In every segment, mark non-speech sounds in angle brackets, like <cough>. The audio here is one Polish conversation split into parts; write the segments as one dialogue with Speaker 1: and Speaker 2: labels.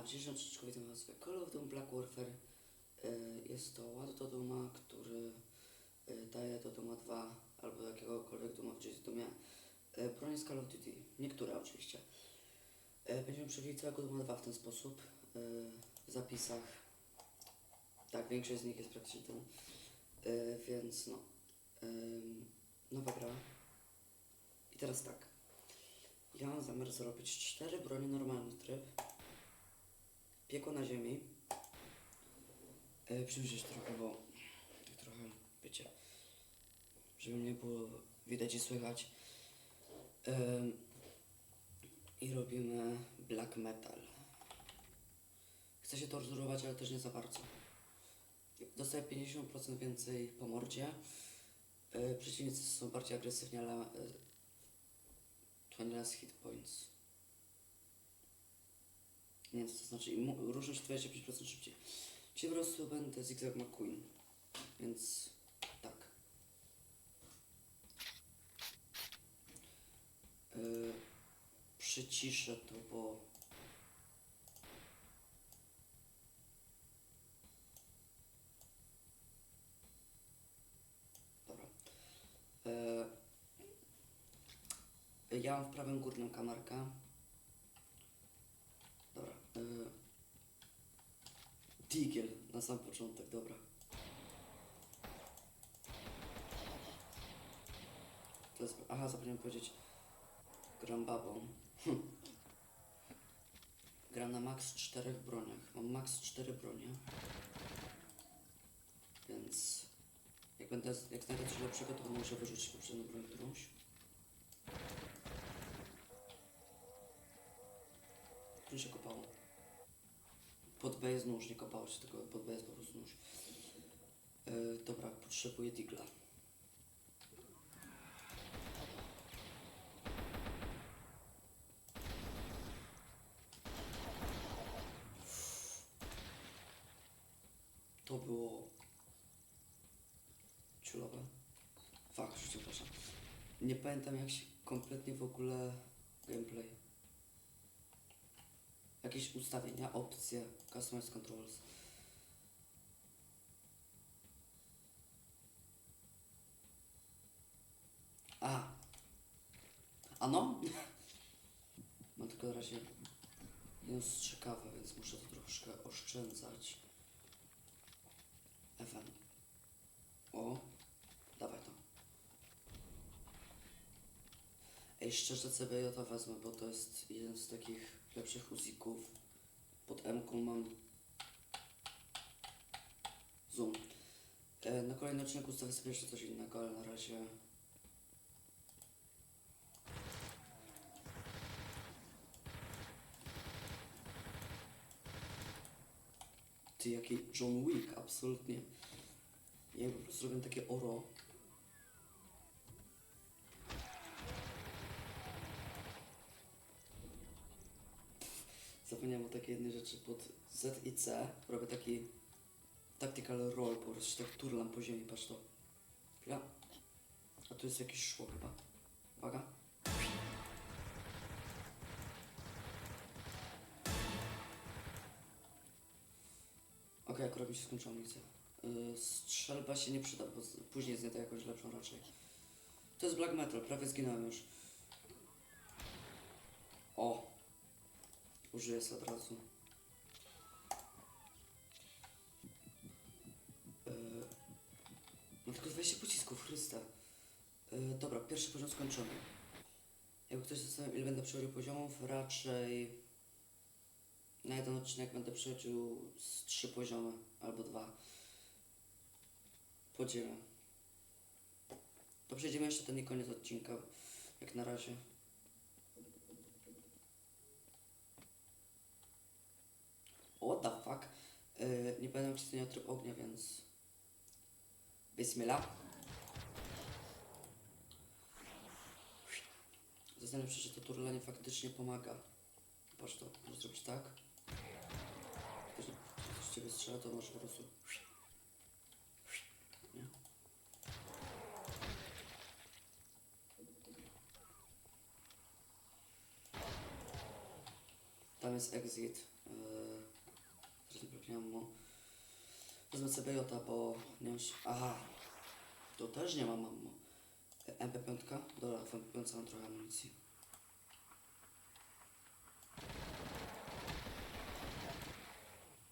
Speaker 1: A w dzisiejszym odcinku witam Was w Call of Duty Black Warfare. E, Jest to ład do Duma, który e, daje do Duma 2 albo jakiegokolwiek Duma w Dumie e, broń z Call of Duty. Niektóre oczywiście. Będziemy przechodzić całego Duma 2 w ten sposób. W zapisach. Tak, większość z nich jest praktycznie ten. Więc no. Nowa gra. I teraz tak. Ja mam zamiar zrobić cztery bronie normalny tryb. Piekło na ziemi. E, przyjrzeć trochę, bo tak trochę, wiecie, żeby mnie było widać i słychać. Em, I robimy black metal. Chcę się torturować, ale też nie za bardzo. Dostaję 50% więcej po mordzie. E, przeciwnicy są bardziej agresywni, ale e, to nie raz hit points. Nie to znaczy. I Różnią się 25% szybciej. Dzisiaj po prostu będę Zigzag McQueen. Więc tak. Yy, przyciszę to, bo... Dobra. Yy, ja mam w prawym górnym kamerkę. Dobra. Yy. Digiel na sam początek, dobra. To jest, aha, zapomniałem powiedzieć. Gram babą. Hm. Gram na max 4 broniach. Mam max 4 bronie. Więc jak będę, jak znajdę coś lepszego, to muszę wyrzucić poprzednią broń którąś. Tu się kopało. Pod B jest nóż, nie kopało się, tylko pod B jest po prostu nóż. Yy, dobra, potrzebuję digla. To było ciulowe. Fakt, przepraszam. Nie pamiętam jak się kompletnie w ogóle gameplay. Jakieś ustawienia, opcje, customize controls. A. Ano? <laughs> Mam tylko na razie jedną strzykawę, więc muszę to troszkę oszczędzać. FM. O, dawaj to. Ej, szczerze CBJ to wezmę, bo to jest jeden z takich lepszych uzików. Pod M mam zoom. E, na kolejny odcinek ustawię sobie jeszcze coś innego, ale na razie Ty, jaki John Wick, absolutnie. Ja po prostu robię takie oro. Takiej jednej rzeczy pod Z i C. Robię taki tactical roll, po prostu tak turlam po ziemi, patrz to. Chwila. A tu jest jakieś szło chyba. Uwaga. Okej, akurat mi się skończyła amunicja. Yy, strzelba się nie przyda, bo później zjada jakąś lepszą raczej. To jest black metal, prawie zginąłem już. O! Użyję sobie od razu. Yy, tylko 20 pocisków, Chryste. Yy, dobra, pierwszy poziom skończony. Jakby ktoś zastanawiał, ile będę przechodził poziomów, raczej na jeden odcinek będę przechodził z trzy poziomy albo dwa. Podzielę. To przejdziemy jeszcze ten i koniec odcinka, jak na razie. What the fuck? Yy, nie będę czytania tryb ognia, więc... Bismillah. Zastanawiam się, czy to turlanie faktycznie pomaga. Patrz to, możesz zrobić tak. Ktoś ktoś z ciebie strzela, to może po prostu... Nie? Tam jest exit. Yy, nie mam ammo. Wezmę CBJ, bo nie mam... si- Aha, to też nie mam. E, MP5? Dobra, w MP5 mam trochę amunicji.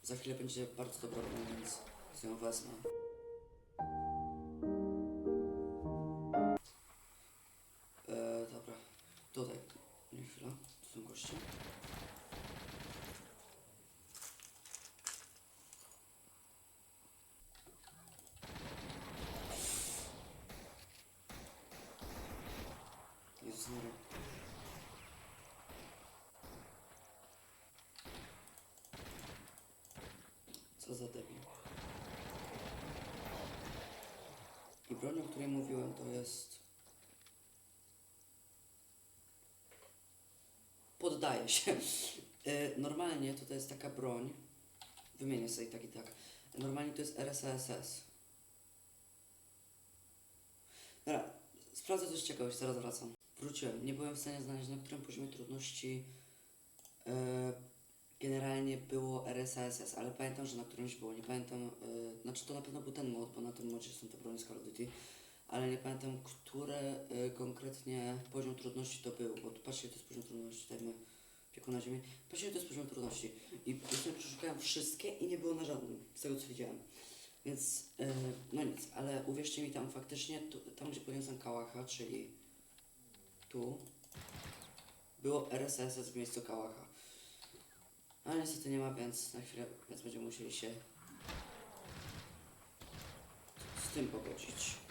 Speaker 1: Za chwilę będzie bardzo dobra więc z nią wezmę. Poddaję się. E, Normalnie to, to jest taka broń. Wymienię sobie tak i tak. Normalnie to jest RSASS. Dobra, sprawdzę coś ciekawego, zaraz wracam. Wróciłem. Nie byłem w stanie znaleźć, na którym poziomie trudności e, generalnie było RSASS, ale pamiętam, że na którymś było. Nie pamiętam, e, znaczy to na pewno był ten mod, bo na tym modzie są te broni z Call of Duty, ale nie pamiętam, który e, konkretnie poziom trudności to był, bo patrzcie, to jest poziom trudności, dajmy pieku na ziemię. Patrzcie, to jest poziom trudności. I ja sobie przeszukałem wszystkie i nie było na żadnym, z tego co widziałem. Więc, e, no nic, ale uwierzcie mi, tam faktycznie, tu, tam gdzie podniosłem kałacha, czyli tu, było RSS w miejscu kałacha. Ale niestety nie ma, więc na chwilę, więc będziemy musieli się z tym pogodzić.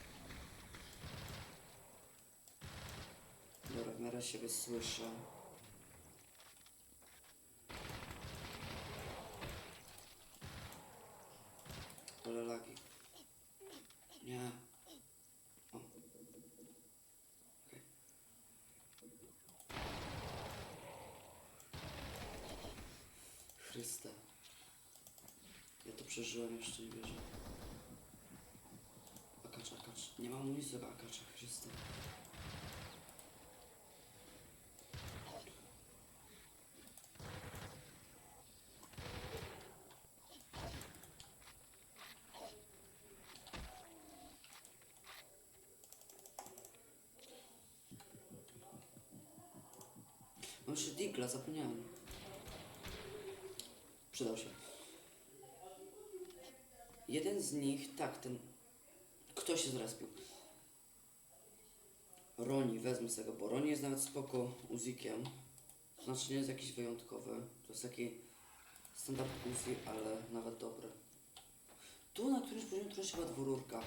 Speaker 1: Dobra, w miarę siebie słyszę. Ale lagi. Nie. O. Chryste. Ja to przeżyłem, jeszcze nie wierzę. Akacz, akacz. Nie mam amunicji do akacza, Chryste. Mam jeszcze Digla, zapomniałem. Przydał się. Jeden z nich, tak, ten... Kto się zrespił? Roni, wezmę z tego, bo Roni jest nawet spoko Uzikiem. Znaczy nie jest jakiś wyjątkowy. To jest taki standard Uzi, ale nawet dobry. Tu na którymś poziomie trudności chyba dwururka.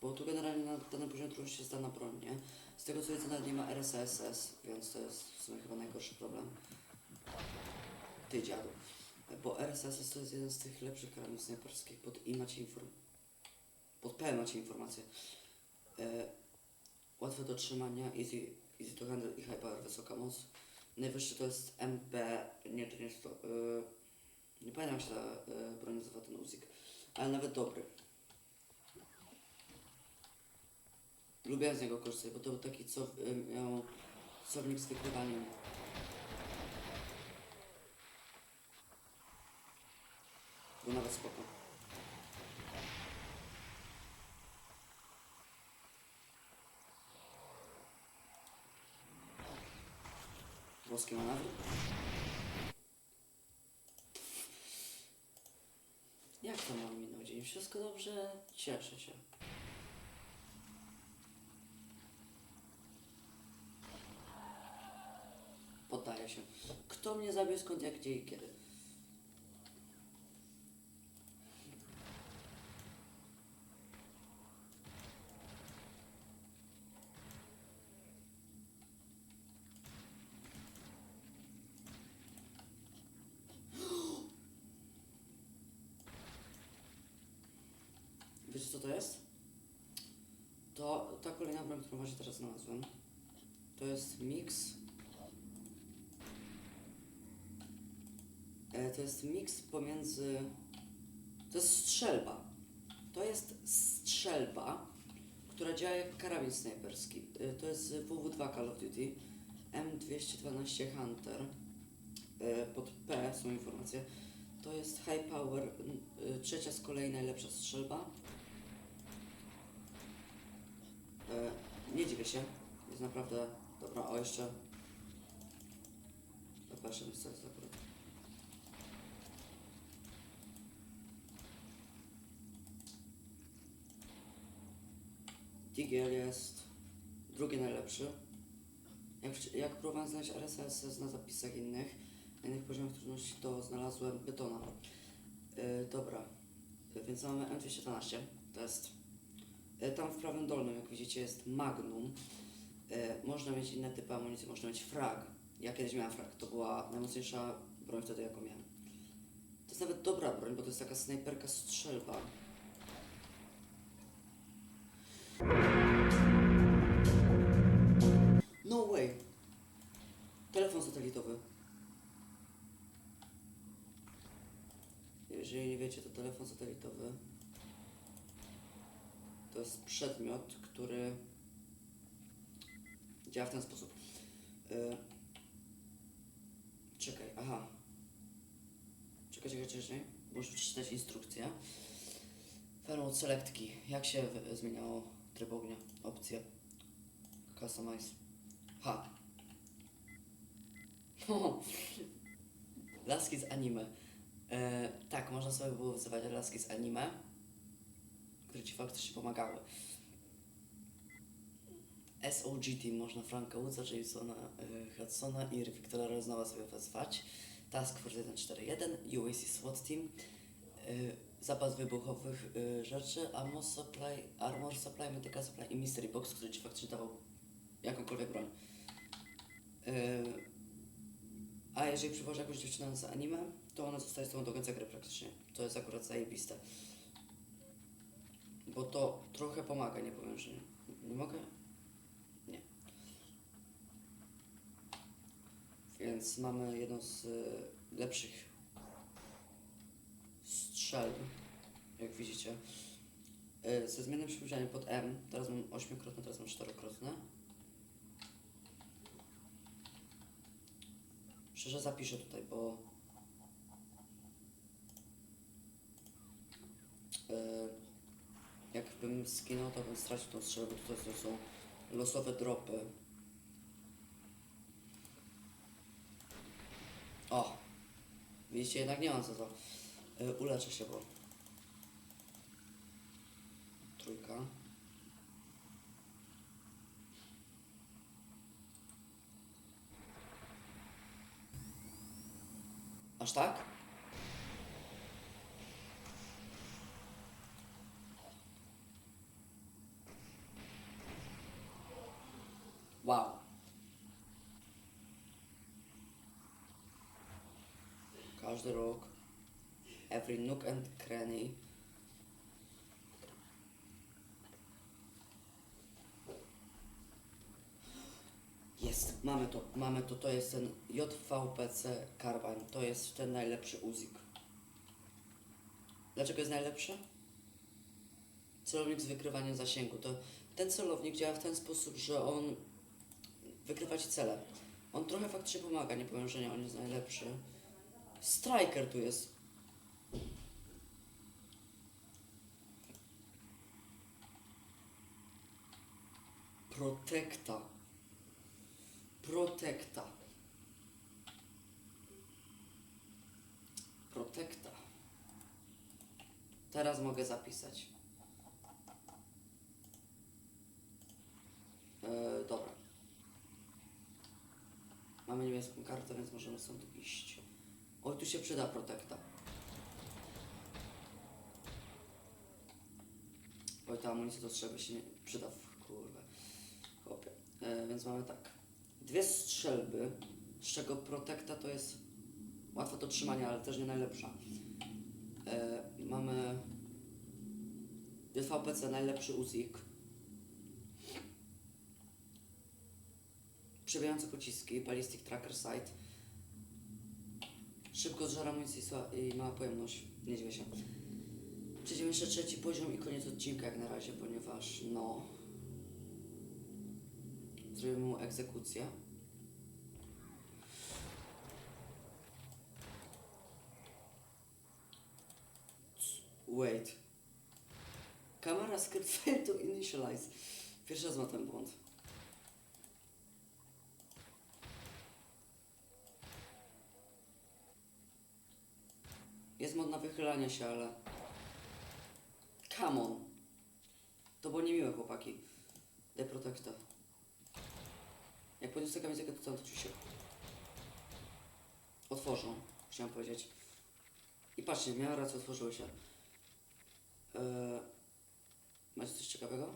Speaker 1: Bo tu generalnie na danym poziomie trudności jest dana broń, nie? Z tego co widzę nawet nie ma RSSS, więc to jest w sumie chyba najgorszy problem. Ty dziadu. Bo RSSS to jest jeden z tych lepszych karabinów snajperskich. Pod i macie inform... Pod P macie informacje. E, łatwe do trzymania, easy, easy to handle i high power, wysoka moc. Najwyższy to jest MB, nie, to nie jest to... E, nie pamiętam jak się ta e, broń nazywa ten Uzik, ale nawet dobry. Lubiłem z niego korzystać, bo to był taki, co y, miał słownik z wykrywaniem. Był nawet spoko. Włoskie manewry. Jak to mam minął dzień? Wszystko dobrze? Cieszę się. Się. Kto mnie zabił, skąd, jak, gdzie i kiedy? <gasps> Wiecie co to jest? To ta kolejna broń, którą właśnie teraz znalazłem, to jest mix E, to jest miks pomiędzy. To jest strzelba. To jest strzelba, która działa jak karabin snajperski. E, to jest WW2 Call of Duty M212 Hunter. e, pod P są informacje. To jest High Power, y, trzecia z kolei najlepsza strzelba. Nie dziwię się, jest naprawdę dobra. O, jeszcze. Zapraszam, co Tigiel jest drugi najlepszy. Jak, jak próbowałem znaleźć RSS na zapisach innych, na innych poziomach trudności, to znalazłem Pythona. Yy, dobra, więc mamy M212, to jest. Yy, tam w prawym dolnym, jak widzicie, jest Magnum. Yy, można mieć inne typy amunicji, można mieć frag. Ja kiedyś miałem frag, to była najmocniejsza broń wtedy, jaką miałem. To jest nawet dobra broń, bo to jest taka snajperka strzelba. Telefon satelitowy. Jeżeli nie wiecie, to telefon satelitowy to jest przedmiot, który działa w ten sposób. Y, Czekaj, aha. Czekaj, czekaj, czekaj. Muszę przeczytać instrukcję. Fermont Select Key. Jak się zmieniało tryb ognia? Opcje. Customize. Ha. Laski z anime. E, tak, można sobie było wyzywać laski z anime, które ci faktycznie pomagały. SOG Team można Franka Woodsa, Jasona e, Hudsona i Wiktora Reznawa sobie wezwać. Task Force 141, UAC SWAT Team, e, zapas wybuchowych e, rzeczy, Armor Supply, Armor Supply, Medical Supply i Mystery Box, który ci faktycznie dawał jakąkolwiek broń. E, a jeżeli przywożę jakąś dziewczynę z anime, to ona zostaje z tobą do końca gry praktycznie. To jest akurat zajebiste. Bo to trochę pomaga, nie powiem, że nie. Nie mogę? Nie. Więc mamy jedną z y, lepszych strzelb, jak widzicie. Y, ze zmiennym przybliżeniem pod M. Teraz mam ośmiokrotne, teraz mam czterokrotne. Szczerze zapiszę tutaj, bo e, jakbym skinął, to bym stracił tą strzelbę, bo tutaj to są losowe dropy. O! Widzicie, jednak nie mam za to. E, uleczę się, bo... Wow! start. Wauw. Er ook. Every nook and cranny. Mamy to, mamy to, to jest ten JVPC Carbine, to jest ten najlepszy Uzik. Dlaczego jest najlepszy? Celownik z wykrywaniem zasięgu. To ten celownik działa w ten sposób, że on wykrywa ci cele. On trochę faktycznie pomaga, nie powiem, że nie, on jest najlepszy. Striker tu jest. Protekta. Protekta. Protekta. Teraz mogę zapisać. E, dobra. Mamy niebieską kartę, więc możemy stąd iść. Oj, tu się przyda protekta. Oj, ta amunicja do strzelby się nie przyda w kurwę. Chłopie. E, więc mamy tak. Dwie strzelby, z czego protekta to jest łatwa do trzymania, ale też nie najlepsza. E, mamy JVPC, najlepszy Uzik. Przebijające pociski, Ballistic Tracker Sight. Szybko zżera amunicji sła- i mała pojemność. Nie dziwię się. Przejdziemy jeszcze trzeci poziom i koniec odcinka jak na razie, ponieważ no... Zrobimy mu egzekucję. Wait. Kamera script failed to initialize. Pierwszy raz ma ten błąd. Jest mod na wychylanie się, ale... Come on. To było niemiłe, chłopaki. Deprotektor podniosę to tam to się otworzą, chciałem powiedzieć. I patrzcie, miała rację, otworzyły się. Eee, macie coś ciekawego?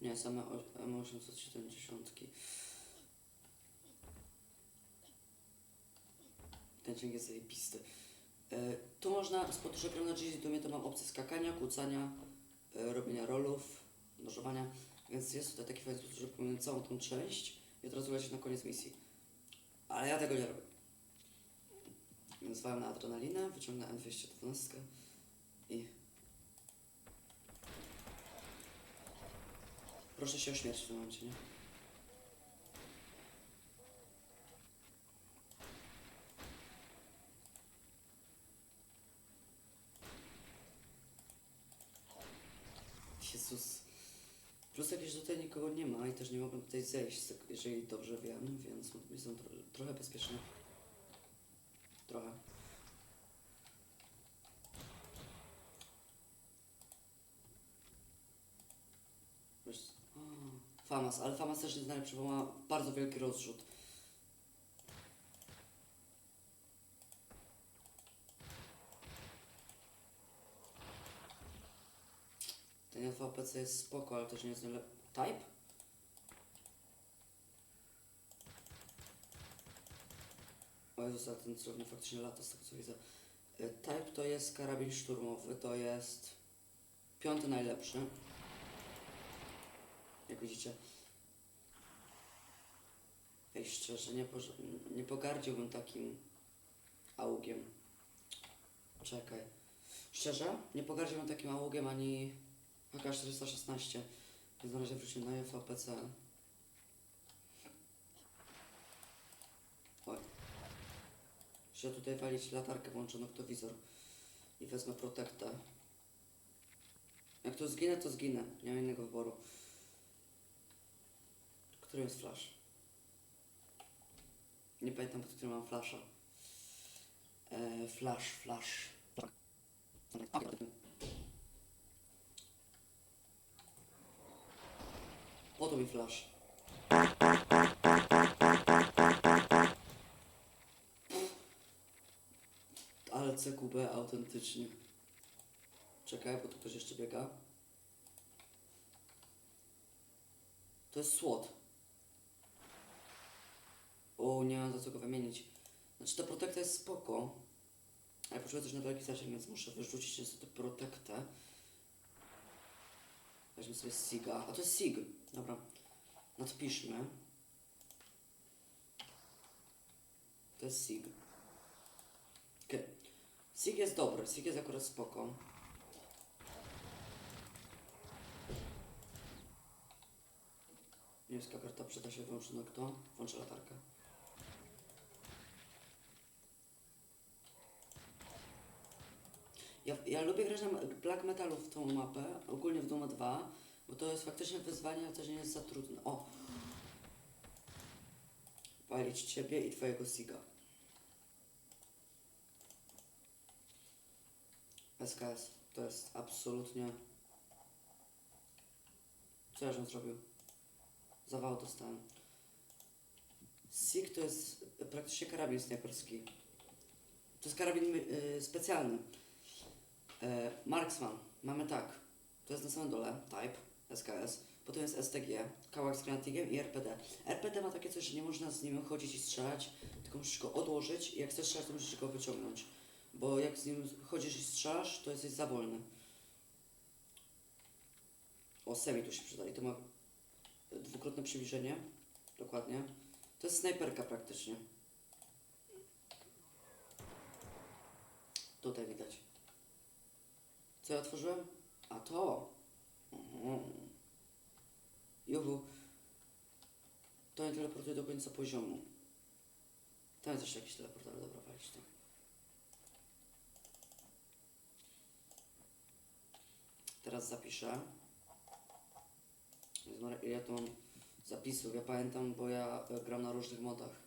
Speaker 1: Nie, same o- M870. Ten dźwięk jest zajebisty. E, tu można, z podróży na Jeezy Dumie to mam opcję skakania, kłócania, e, robienia rolów, nożowania, więc jest tutaj taki fajny sposób, że całą tą część i od razu na koniec misji. Ale ja tego nie robię. Więc zwałem na adrenalinę, wyciągnę N212 i... Proszę się o śmierć w tym momencie, nie? Jezus. Plus jakieś tutaj nikogo nie ma i też nie mogłem tutaj zejść, jeżeli dobrze wiem, więc jestem tro trochę bezpieczny. Trochę. Famas, ale Famas też jest najlepszy, bo ma bardzo wielki rozrzut. Ten JVPC jest spoko, ale też nie jest najlepszy. Type? O Jezus, a ten celownik faktycznie lata z tego co widzę. Y, Type to jest karabin szturmowy, to jest piąty najlepszy. Jak widzicie. Ej, szczerze, nie, nie pogardziłbym takim augiem. Czekaj. Szczerze, nie pogardziłbym takim augiem ani AK-416. Więc na razie wrócimy na FAPC. Oj. Muszę tutaj walić latarkę, włączę noktowizor. I wezmę protektę. Jak to zginę, to zginę. Nie mam innego wyboru. Który jest flash? Nie pamiętam, pod którym mam flasha. E, flash, flash. Po to mi flash. Ale CQB autentycznie. Czekaj, bo tu ktoś jeszcze biega. To jest SWOT. O, nie mam za co go wymienić. Znaczy ta protekta jest spoko. Ale potrzebuję coś na daleki zasięg, więc muszę wyrzucić niestety protektę. Weźmy sobie Siga. A to jest Sig. Dobra. Nadpiszmy. To jest Sig. Sig jest dobry. Sig jest akurat spoko. Niebieska karta przyda się wyłącznie na kto? Włączę latarkę. Ja, ja lubię grać na Black Metalu w tą mapę, ogólnie w Duma 2, bo to jest faktycznie wyzwanie, ale też nie jest za trudne. O! Palić ciebie i twojego Siga. SKS to jest absolutnie... Co ja żem zrobił? Zawał dostałem. SIG to jest praktycznie karabin snajperski. To jest karabin y, specjalny. E, Marksman. Mamy tak. To jest na samym dole. Type. SKS. Potem jest STG. Kałak z granatnikiem i RPD. RPD ma takie coś, że nie można z nim chodzić i strzelać, tylko musisz go odłożyć i jak chcesz strzelać, to musisz go wyciągnąć. Bo jak z nim chodzisz i strzelasz, to jesteś za wolny. O, semi tu się przyda. I to ma dwukrotne przybliżenie. Dokładnie. To jest snajperka praktycznie. Tutaj widać. Co ja otworzyłem? A to. Mhm. Juhu. To nie teleportuje do końca poziomu. Tam jest jeszcze jakiś teleport, ale dobra, walić to. Teraz zapiszę. Ile tu mam zapisów? Ja pamiętam, bo ja e, gram na różnych modach.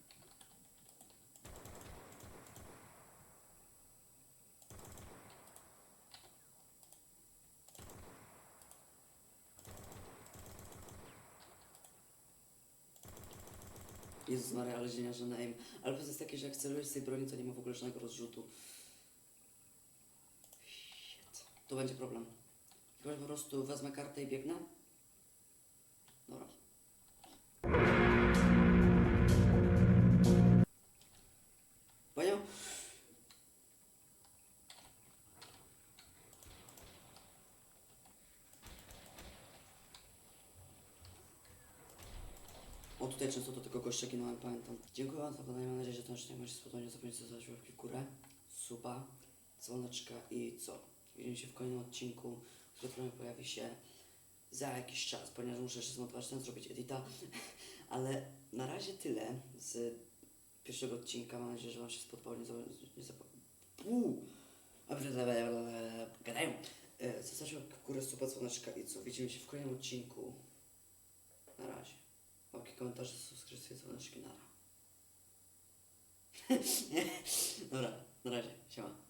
Speaker 1: Jezus Maria, ale ziemia, na aim. Ale to jest takie, że jak celujesz z tej broni, to nie ma w ogóle żadnego rozrzutu. Shit. To będzie problem. Po prostu wezmę kartę i biegnę. Dobra. Panią? O, tutaj często do tego gościa ginąłem, pamiętam. Dziękuję Wam za oglądanie, mam nadzieję, że ten odcinek się spodobał. Nie zapomnijcie zostawić łapki w górę, suba, dzwoneczka i co? Widzimy się w kolejnym odcinku, który pojawi się za jakiś czas, ponieważ muszę jeszcze zmontować ten, zrobić edita. Ale na razie tyle z pierwszego odcinka. Mam nadzieję, że Wam się spodobało. Nie. Nie zapom... Puu! A, blablabla, Gadają. E, Zostawcie górę, suba, dzwoneczka i co? Widzimy się w kolejnym odcinku. Na razie. Łapki, komentarze, subskrypcje, dzwoneczki, nara. <laughs> Dobra, na razie, siema.